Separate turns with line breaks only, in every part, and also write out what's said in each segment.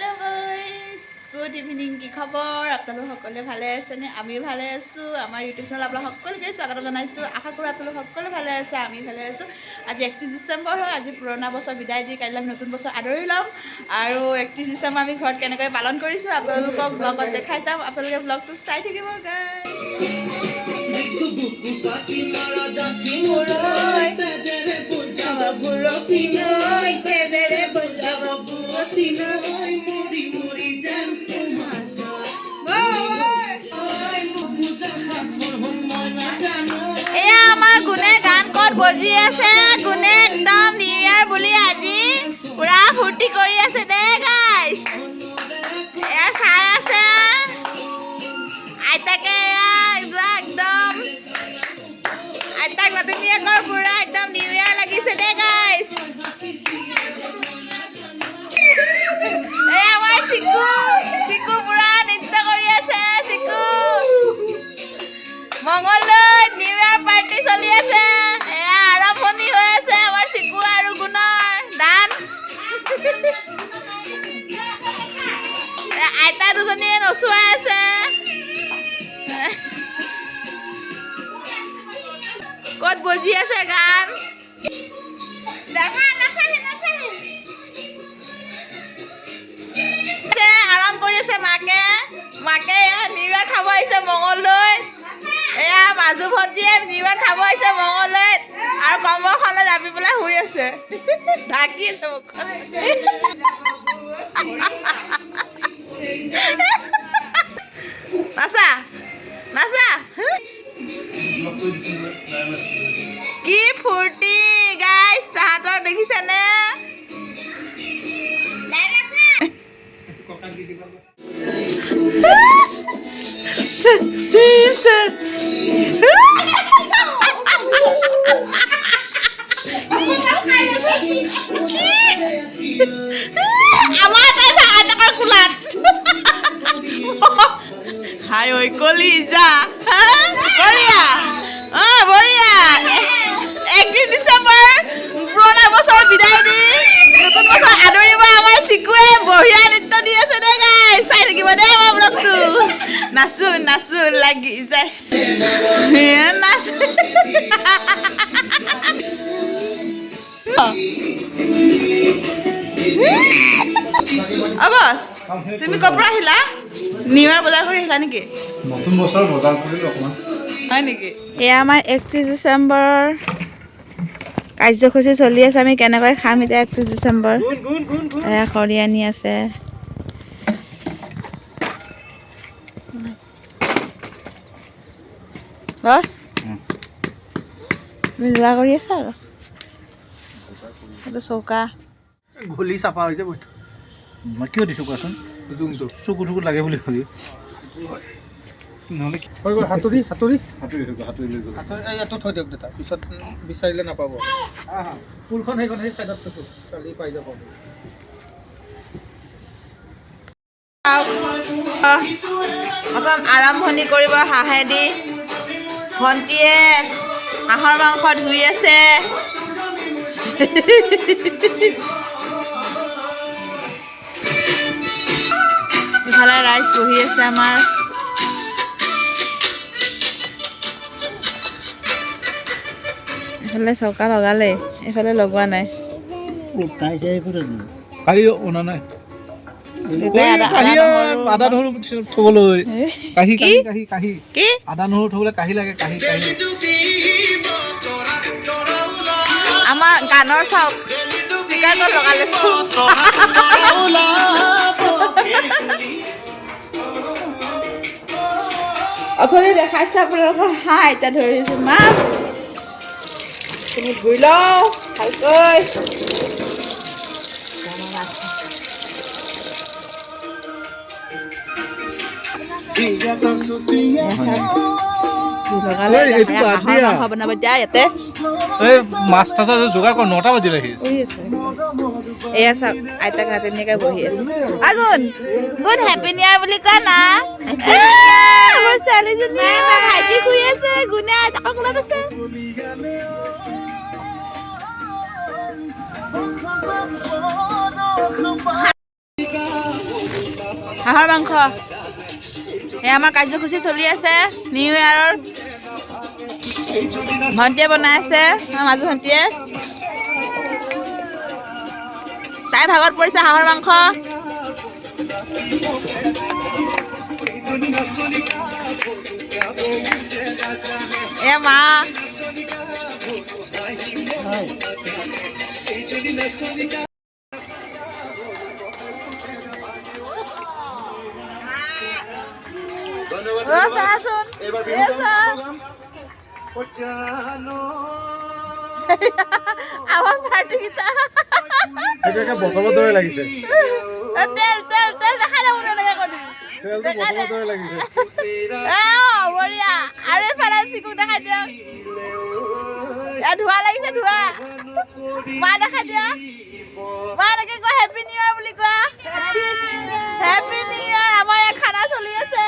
Hello' guys good evening কি খবৰ আপোনালোক সকলোৱে ভালে আছেনে? আমিও ভালে আছোঁ। আমাৰ ইউটিউব চেনেল আপোনালোক সকলোকে স্বাগত জনাইছোঁ। আশা কৰোঁ আপোনালোক সকলো ভালে আছে আমি ভালে আছোঁ। আজি একত্ৰিছ ডিচেম্বৰ হয় আজি পুৰণা বছৰ বিদায় দি কাইলৈ আমি নতুন বছৰ আদৰি ল'ম। আৰু একত্ৰিছ ডিচেম্বৰ আমি ঘৰত কেনেকৈ পালন কৰিছোঁ আপোনালোকক ব্লগত দেখাই যাম আপোনালোকে ব্লগটো চাই থাকিব গাইজ বজি আছে, গুণে একদম নিউ ইয়াৰ বুলি আজি পুৰা ফূৰ্তি কৰি আছে দেই গাইছ এয়া চাই আছে। আইতাকে বজি আছে গান আৰাম কৰি আছে মাকে মাকে এয়া নিউ ইয়াৰ খাব আহিছে মংগলদৈত এয়া মাজু ভণ্টিয়ে নিবাৰ খাব আহিছে মঙলদৈত আৰু কমৰখনত জাপি পেলাই শুই আছে ঢাকি আছে মুখখন আমাৰ এটা আইতাকৰ কোলাত হাই ঐ কলিজা হা? বঢ়িয়া অঁ অবস তুমি ক'ৰ পৰা আহিলা? নিউ বজাৰ কৰি আহিলা নেকি?
নতুন বছৰ বজাৰ কৰিলোঁ অকণমান।
হয় নেকি? এয়া আমাৰ একত্ৰিছ ডিচেম্বৰৰ কাৰ্যসূচী চলি আছে আমি কেনেকৈ খাম এতিয়া একত্ৰিছ ডিচেম্বৰ? এয়া খৰি আনি আছে। বছ তুমি যোগাৰ কৰি আছা আৰু? চৌকা।
ঘলি চাফা হৈছে বস্তু
মই কিয় দিছোঁ কোৱাচোন?
জুমটো
চকু টকু লাগে বুলি ভাবি। নহ'লে কি-
হৈ গ'ল হাতুৰি হাতুৰি।
সাঁতুৰি হৈ গ'ল, সাঁতুৰি লৈ গ'ল।
হাতুৰি ইয়াতো থৈ দিয়ক দেউতা পিছত বিচাৰিলে নাপাব। ফুলখন সেইখন সেই চাইডত থৈছোঁ কালি পাই যাব।
প্ৰথম আৰম্ভণি কৰিব হাঁহেদি। ভণ্টিয়ে হাঁহৰ মাংস ধুই আছে। ইফালে ৰাইচ বহি আছে আমাৰ। এইফালে চৌকা লগালে এইফালে লগোৱা নাই।
কাহি অনা নাই।
আদা- নহৰু-
থ'বলৈ? কাহি কাহি কাহি আদা নহৰু থ'বলৈ কাহি লাগে কাহি কাহি।
আমাৰ গানৰ চাওক স্পীকাৰ ক'ত লগাই লৈছোঁ অথনি দেখাইছে আপোনালোকৰ হাঁহ এতিয়া ধৰিছোঁ মাছ। তুমি ধুই লওঁ ভালকৈ। লগালে
এইটো
এতিয়া
বাদ
হাঁহৰ
দিয়া।
মাংস বনাব এতিয়া ইয়াতে।
এই মাছ তাছৰ যোগাৰ কৰ নটা বাজিলেহি
কৰি আছে। এয়া চাওক আইতাক নাতিনীয়েকে বহি আছে। আগুণ গুড হেপী নিউ ইয়াৰ বুলি কোৱা না। এ, আমাৰ ছোৱালীজনী। ভাইটি শুই আছে। গুণে আইতাকৰ কোলাত আছে। হাঁহৰ মাংস। এয়া আমাৰ কাৰ্যসূচী চলি আছে। নিউ ইয়েৰৰ ভণ্টিয়ে বনাই আছে মাজু ভণ্টিয়ে। তাই ভাগত পৰিছে হাঁহৰ মাংস। এ মা। অ' চাচোন এ চা আমাৰ পাৰ্টিকেইটা
সেইটো লাগিছে।
তেল তেল তেল দেখাই দে মোক এনেকৈ কৰি
তেলটো বটলৰ দৰে লাগিছে।
এ অ, বঢ়িয়া। আৰু এইফালে চিকুক দেখাই দিয়ক। এ ধোঁৱা লাগিছে ধোঁৱা। মা দেখাই দিয়া। মা এনেকে কোৱা হেপী নিউ ইয়েৰ বুলি কোৱা হেপী নিউ আমাৰ ইয়াত খানা চলি আছে।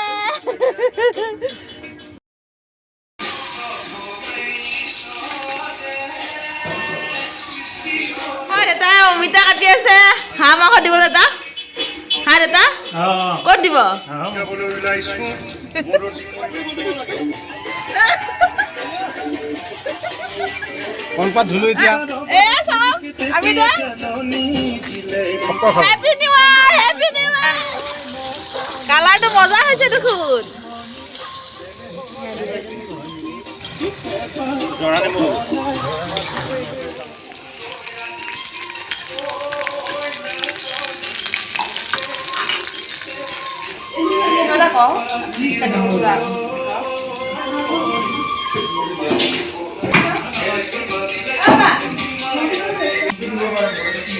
অমিতা কাটি আছে। হাঁহ মাংস দিব দেউতা হা দেউতা ক'ত দিব?
ধুলো এতিয়া?
ইয়াৰ কালাৰটো মজা হৈছে দেখোন।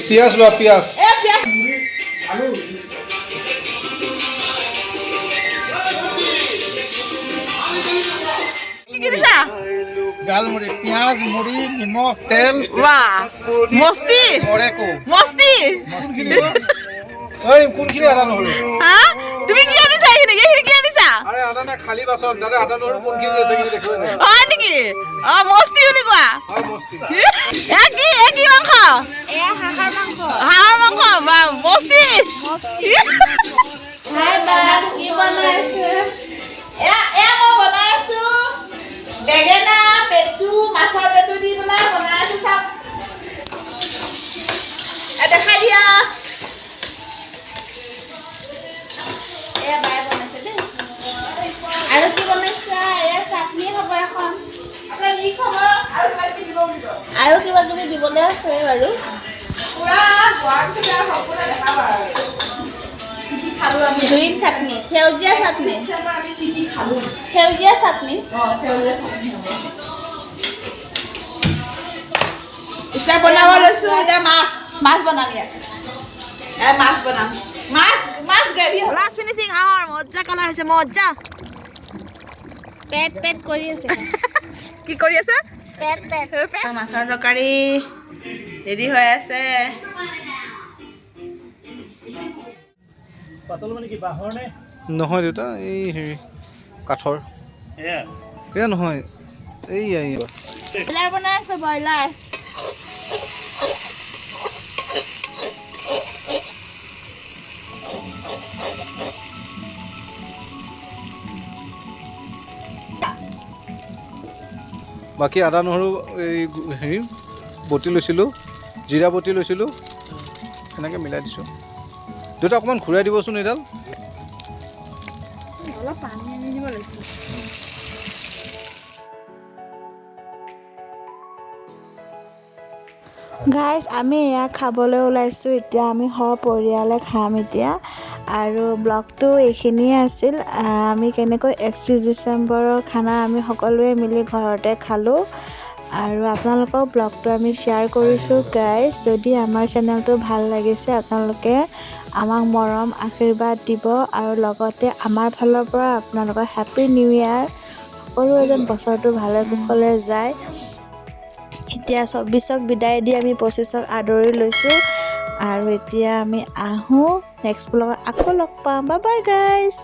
পিঁয়াজ লোৱা পিঁয়াজ।
দিছা
জালমুড়ি পিঁয়াজ মুড়ি নিমখ তেল।
মস্তি।
মৰেকো
মস্তি।
ঐ কোনখিনি আদা নহৰু
হা? তুমি কি আনিছা এইখিনি? এইখিনি কি আনিছা?
আৰে আদা নাই খালী বাচন। দাদা আদা নহৰু কোনখিনি আছে
হয় নেকি? অ মস্তি বুলি কোৱা?
মস্তি।
এ কি এ কি মাংস? হাঁহৰ মাংস। বা মস্তি? মই বেঙেনা পেটু
গ্ৰীণ চাটনি সেউজীয়া চাটনি
ডিচেম্বৰ আমি কি কি খালোঁ
সেউজীয়া চাটনি
এতিয়া বনাব লৈছোঁ এতিয়া মাছ মাছ বনাম ইয়াত। মাছ বনাম। মাছ মাছ গ্ৰেভি লাষ্ট ফিনিচিং হাঁহৰ মজা কালাৰ হৈছে মজা
পেট পেট কৰি আছে।
কি কৰি আছে? মাছৰ তৰকাৰী ৰেডি হৈ আছে।
মানে
নহয় দেউতা এই হেৰি কাঠৰ।
এয়া।
এয়া নহয় এইয়া এইয়া।
ব্ৰইলাৰ বনাই আছোঁ ব্ৰইলাৰ।
বাকী আদা নহৰু এই হেৰি বটি লৈছিলোঁ জিৰা বটি লৈছিলোঁ সেনেকৈ মিলাই দিছোঁ। দেউতা অকণমান ঘূৰাই দিবচোন এইডাল।
গাইজ আমি এয়া খাবলৈ ওলাইছোঁ। এতিয়া আমি সপৰিয়ালে খাম এতিয়া। আৰু ব্লগটো এইখিনিয়ে আছিল। আমি কেনেকৈ একত্ৰিছ ডিচেম্বৰৰ খানা আমি সকলোৱে মিলি ঘৰতে খালোঁ। আৰু আপোনালোকৰ ব্লগটো আমি শ্বেয়াৰ কৰিছোঁ গাইজ যদি আমাৰ চেনেলটো ভাল লাগিছে আপোনালোকে আমাক মৰম আশীৰ্বাদ দিব আৰু লগতে আমাৰ ফালৰ পৰা আপোনালোকৰ হেপী নিউ ইয়েৰ সকলো এজন বছৰটো ভালে কুশলে যায়। এতিয়া চৌব্বিছক বিদায় দি আমি পঁচিছক আদৰি লৈছোঁ। আৰু এতিয়া আমি আহোঁ। নেক্সট ব্লগত আকৌ লগ পাম। Bye bye guys